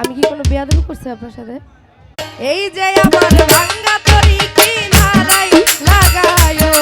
আমি কি কোনো বেয়াদবি করছি আপনার সাথে? এই যে আমার ভাঙ্গা তরি কিনারাই লাগায়ো।